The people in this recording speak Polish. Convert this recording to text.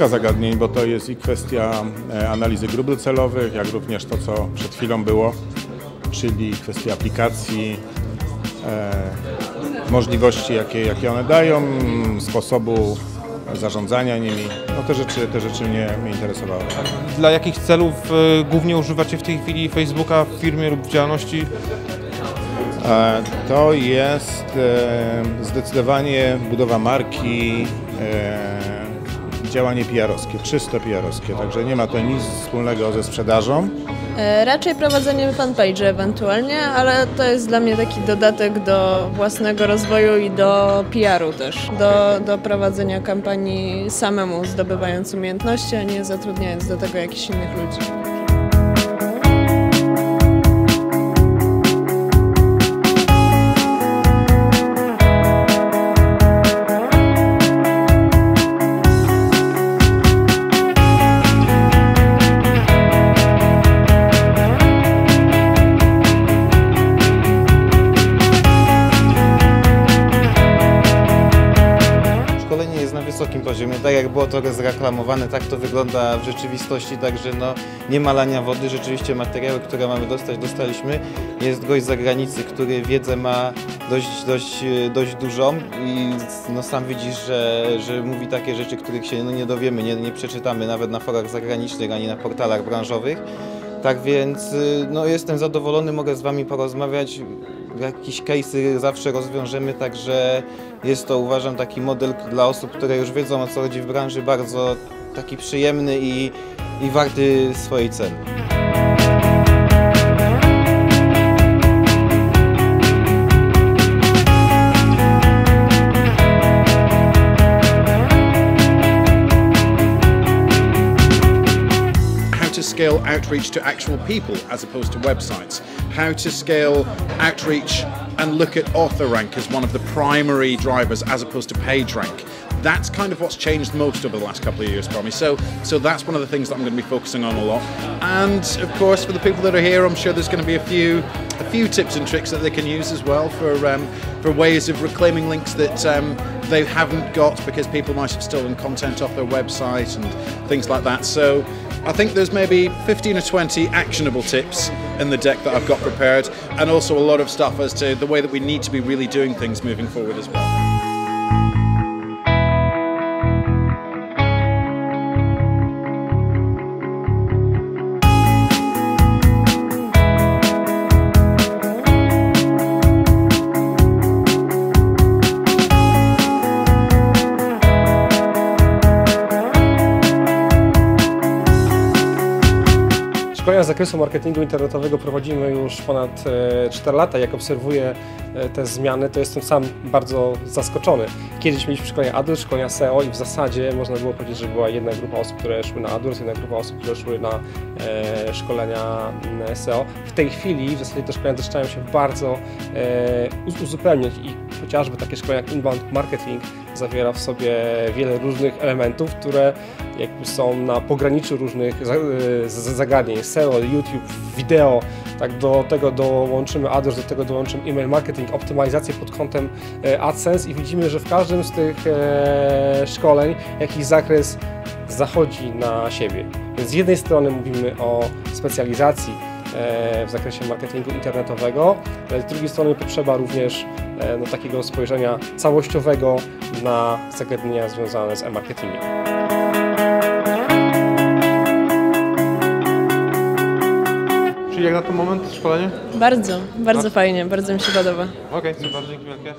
kilka zagadnień, bo to jest i kwestia e, analizy grup docelowych, jak również to, co przed chwilą było, czyli kwestia aplikacji, e, możliwości, jakie, jakie one dają, sposobu zarządzania nimi. No te rzeczy, te rzeczy mnie, mnie interesowały. Dla jakich celów e, głównie używacie w tej chwili Facebooka w firmie lub w działalności? To jest zdecydowanie budowa marki, działanie PR-owskie, czysto PR-owskie, także nie ma to nic wspólnego ze sprzedażą. E, Raczej prowadzenie fanpage ewentualnie, ale to jest dla mnie taki dodatek do własnego rozwoju i do PR-u też, do, do prowadzenia kampanii samemu, zdobywając umiejętności, a nie zatrudniając do tego jakichś innych ludzi. Wysokim poziomie, tak jak było to zreklamowane, tak to wygląda w rzeczywistości, także no, nie ma lania wody, rzeczywiście materiały, które mamy dostać, dostaliśmy. Jest gość z zagranicy, który wiedzę ma dość, dość, dość dużą i no, sam widzisz, że, że mówi takie rzeczy, których się no, nie dowiemy, nie, nie przeczytamy nawet na forach zagranicznych ani na portalach branżowych. Tak więc y, no, jestem zadowolony, mogę z Wami porozmawiać. Jakieś case'y zawsze rozwiążemy, także jest to uważam taki model dla osób, które już wiedzą o co chodzi w branży, bardzo taki przyjemny i, i warty swojej ceny. Scale outreach to actual people as opposed to websites, how to scale outreach and look at author rank as one of the primary drivers as opposed to page rank. That's kind of what's changed most over the last couple of years for me. So, so that's one of the things that I'm going to be focusing on a lot. And of course, for the people that are here, I'm sure there's going to be a few, a few tips and tricks that they can use as well for um, for ways of reclaiming links that um, they haven't got because people might have stolen content off their website and things like that. So I think there's maybe 15 or 20 actionable tips in the deck that I've got prepared, and also a lot of stuff as to the way that we need to be really doing things moving forward as well. Szkolenia z zakresu marketingu internetowego prowadzimy już ponad e, 4 lata. Jak obserwuję e, te zmiany, to jestem sam bardzo zaskoczony. Kiedyś mieliśmy szkolenia AdWords, szkolenia SEO i w zasadzie można było powiedzieć, że była jedna grupa osób, które szły na AdWords, jedna grupa osób, które szły na e, szkolenia mm, SEO. W tej chwili w zasadzie te szkolenia zaczynają się bardzo e, uz- uzupełniać i chociażby takie szkolenia jak inbound marketing zawiera w sobie wiele różnych elementów, które jakby są na pograniczu różnych z- zagadnień. SEO, YouTube, wideo, tak do tego dołączymy AdWords, do tego dołączymy email marketing, optymalizację pod kątem e, AdSense i widzimy, że w każdym z tych e, szkoleń jakiś zakres zachodzi na siebie. Więc z jednej strony mówimy o specjalizacji e, w zakresie marketingu internetowego, ale z drugiej strony potrzeba również no, takiego spojrzenia całościowego na zagadnienia związane z e-marketingiem. Czyli jak na ten moment szkolenie? Bardzo, bardzo fajnie, bardzo mi się podoba. Okej, super, dzięki wielkie.